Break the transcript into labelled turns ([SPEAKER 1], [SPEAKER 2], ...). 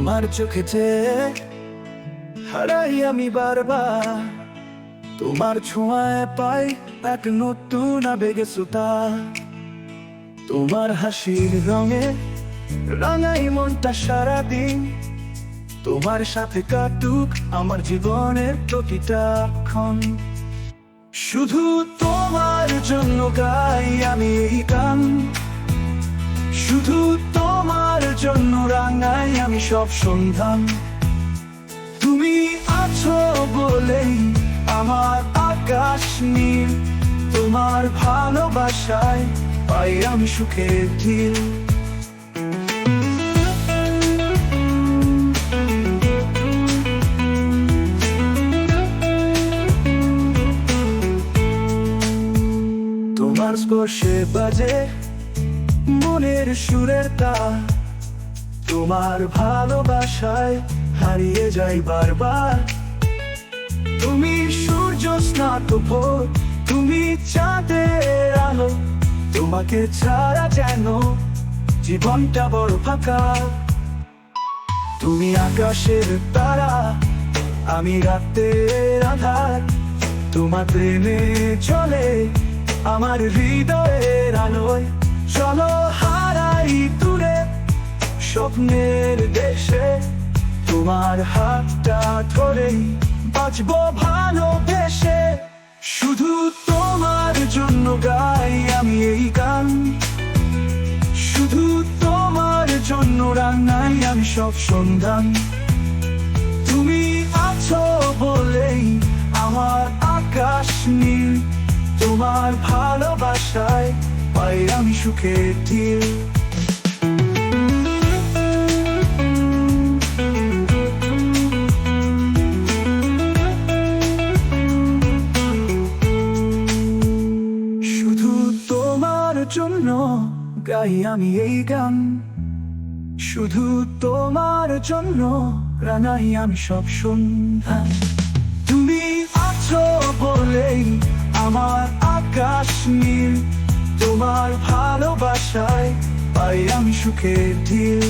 [SPEAKER 1] তোমার চোখেতে হারাই আমি বারবার। তোমার ছোঁয়ায় পাই এক নতুন আবেগে সুতা তোমার হাসির রঙে রাঙাই মনটা সারাদিন। তোমার সাথে কাটুক আমার জীবনের প্রতিটা ক্ষণ। শুধু তোমার জন্য গাই আমি এই গান। শুধু সব সন্ধান। তুমি আছো বলেই আমার আকাশ নীল। তোমার ভালোবাসায় পাই আমি সুখের ঢিল। তোমার স্পর্শে বাজে মনের সুরের তার তোমার ভালোবাসায় হারিয়ে যাই বারবার। তুমি সূর্য স্নাত তুমি চাঁদের আলো। তোমাকে ছাড়া যেন জীবনটা বড় ফাঁকা। তুমি আকাশের তারা, আমি রাতের আধার। তোমার প্রেমে চলে আমার হৃদয়ের আলোয়। চলো হারাই দূরে স্বপ্নের দেশে তোমার হাতটা ধরেই বাঁচবো ভালোবেসে শুধু তোমার জন্য গাই আমি এই গান। শুধু তোমার জন্য রান্নাই আমি সব সন্ধান। তুমি আছো বলেই আমার আকাশ নীল। তোমার ভালোবাসায় পাই আমি সুখের ঢিল। জন্য গাই আমি এই গান। শুধু তোমার জন্য রানাই আমি সব সন্ধান তুমি আছো বলেই আমার আকাশ নীল। তোমার ভালোবাসায় পাই আমি সুখের ঢিল।